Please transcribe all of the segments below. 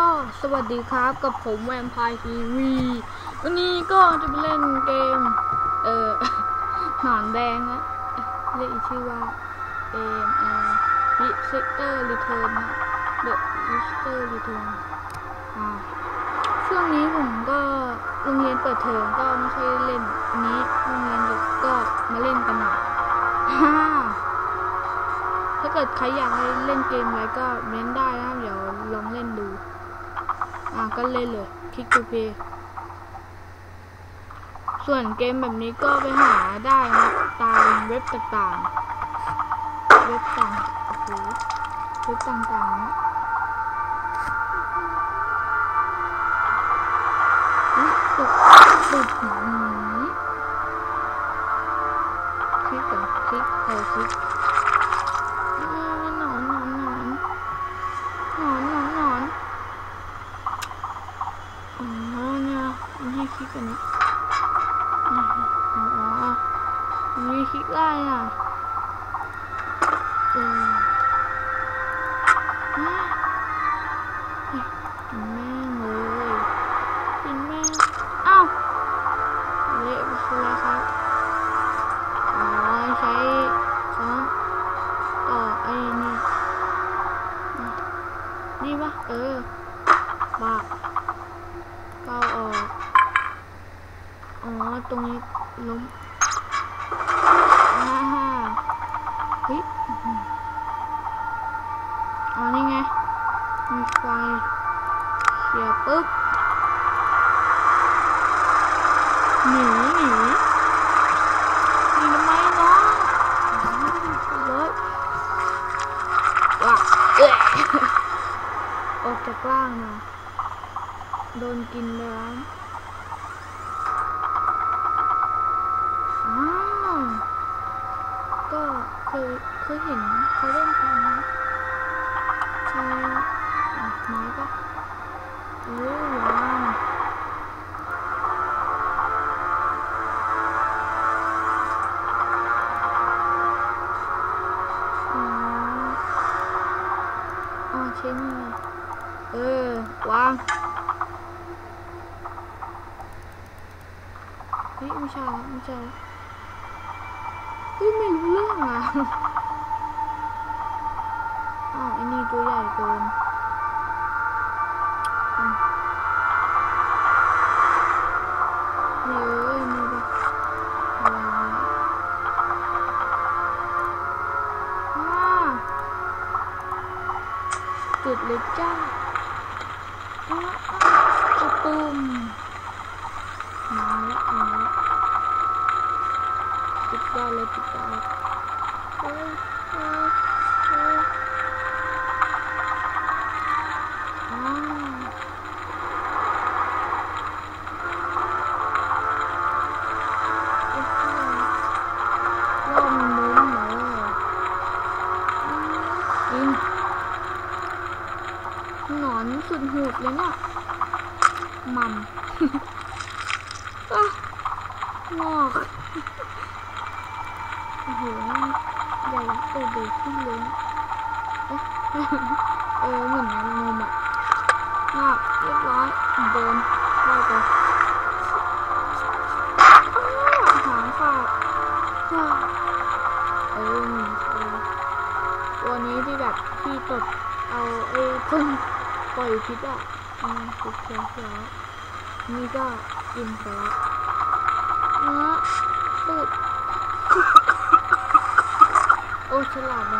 ก็สวัสดีครับกับผมแวมไพร์ทีวีวันนี้ก็จะไปเล่นเกม เอ่อหนอนแดงนะเรียกอีกชื่อว่าเกมเอ่อ Visitor Return นะ The Visitor Return อ่าช่วงนี้ผมก็โรงเรียนเปิดเทอมก็ไม่ค่อยเล่นอันนี้โรงเรียนหยุดก็มาเล่นกันหน่อยถ้าเกิดใครอยากให้เล่นเกมอะไรก็เม้นได้นะเดี๋ยวลองเล่นดู อะก็เล่นเลยคลิกทูเพย์ส่วนเกมแบบนี้ก็ไปหาได้นะตามเว็บต่างๆ เว็บต่างโอ้โหเว็บต่างๆนะอุ๊ตุกตกหืมคลิกเหรอคลิกเออคลิก นี่ปะเออปากก็ออก อ๋อ ตรงนี้ล้มอ่าฮะเฮ้ยอ๋อ นี่ไง มีไฟเสียบปุ๊บ หนีหนี จากว้างมาโดนกินไปแล้วอ้าวก็เคยเคยเห็นเขาเล่นกันนะใช่ไม้ปะโอ้ว้ ช่ละไม่ใช่ละเฮ้ยไม่รู้เรื่องอะอ้าวไอ้นี่ตัวใหญ่เกินเอ้ยนี่ปะวาฮ่าจุดเลยจ้าอ้าอ้าอ้าปุ่มมาละมาละ ปิดได้เลยปิดได้าวโอ้โหว่ามันมุ้งเหรออืมอินหนอนสุดหูดเลยเนี่ยมันอะงอก หใหญ่ตัวเด็กขึ้นเลยเอ๊ะเออเหมือนแมงมุมอะงอกเรียบร้อยโดนเข้าไปหางขาดว้าวเออตัวนี้ที่แบบที่ตดเอาไอ้พ่นปล่อยพิษอะอืมพิษเขียวๆนี่ก็กินไปแล้วเนื้อตูด โอ้ฉลาดม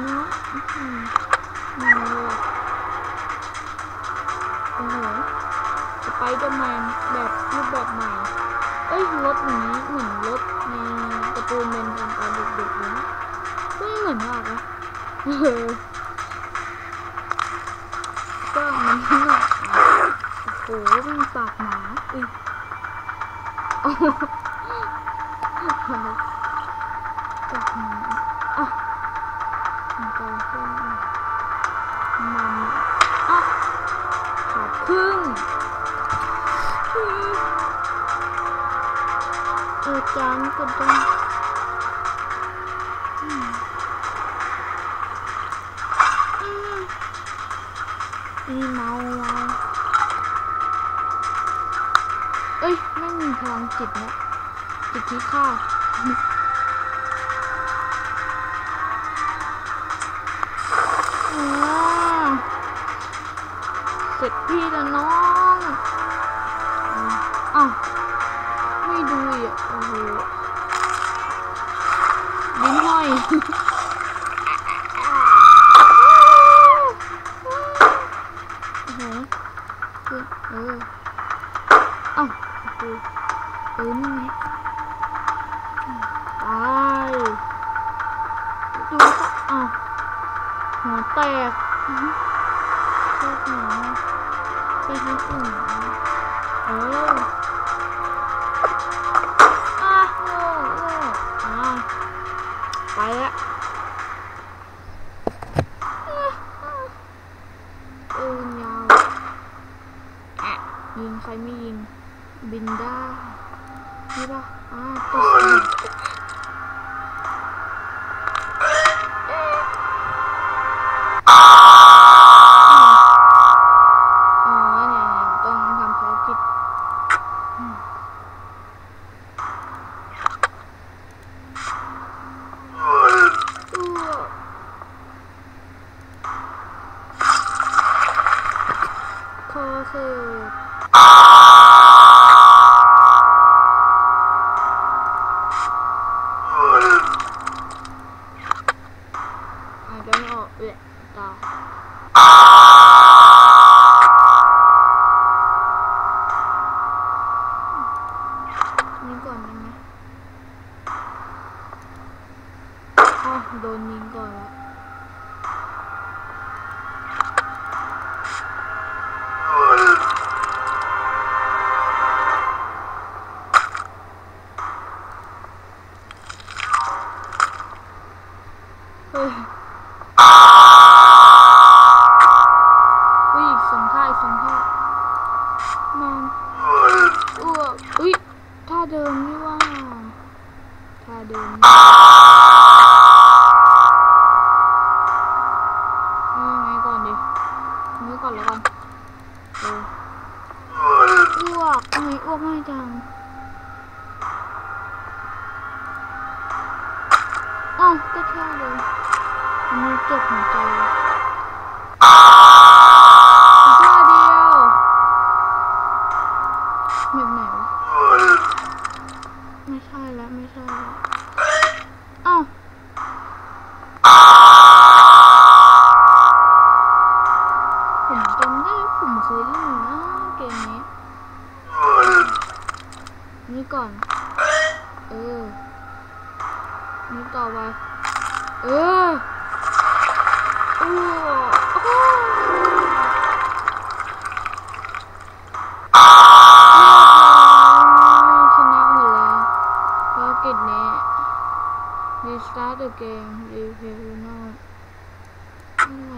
เนื้ออื้อหือมาเลยโอ้โหสไปเดอร์แมนแบบรูปแบบใหม่ เอ้ยรถอย่างนี้เหมือนรถในการะตูนเป็นทางตอนเด็กๆเลยนะไม่เหมือนมากนะก็มันก็โอ้โหมันปากหมาอุ้ยโอ้โหปากหมาอะ มันก็ขึ้นมันอะขาดครึ่งเออจานกดดันอืมอืมอีเมาเมาเอ้ยไม่มีพลังจิตแล้วจิตที่ข้า เสร็จพี่แล้วน้องอ้าวไม่ดูอะโอ้โหลิ้นห้อยโอ้โหคือเอออ้าโอ้โหเออนี่ไงตายดูอ้าวหัวแตก อื้อหาไปทางอื่นเอออะโง่โง่อะไปละปืนยาวอะยิงใครไม่ยิง บินได้นี่ปะอะตกบินอ๋อเนี่ยต้องทำภารกิจ อ้วก คอคืออาจจไม่ออกเลยตานี่ก่อนได้ไหมอ๋อโดนยิงก่อนแล้ว อุ้ยสองท่าสองท่านอนอ้วกอุ้ยท่าเดิมนี่ว่าท่าเดิมนี่เอายังไงก่อนดินี้ก่อนแล้วกันเอออ้วกทำไมอ้วกง่ายจัง เจ็บหัวใจอีกท่าเดียวแบบไหนวะ ไม่ใช่แล้ว ไม่ใช่แล้วอ้าวผมจำได้ผมเคยเล่นนะเกมนี้ นี่ก่อน เออ นี่ต่อไป เออ restart the game replay now อะไร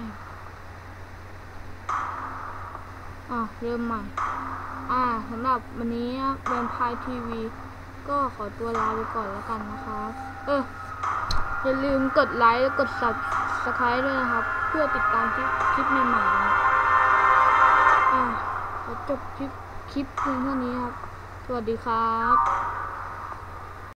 อะเริ่มใหม่ อ่าสำหรับวันนี้แวมพร์ทีวี ก็ขอตัวลาไปก่อนแล้วกันนะครับ เอออย่าลืมกดไลค์และกด subscribe ด้วยนะครับ เพื่อติดตามคลิปคลิปใหม่ๆนะอ่าขอจบคลิปคลิปเพียงเท่านี้ครับ สวัสดีครับ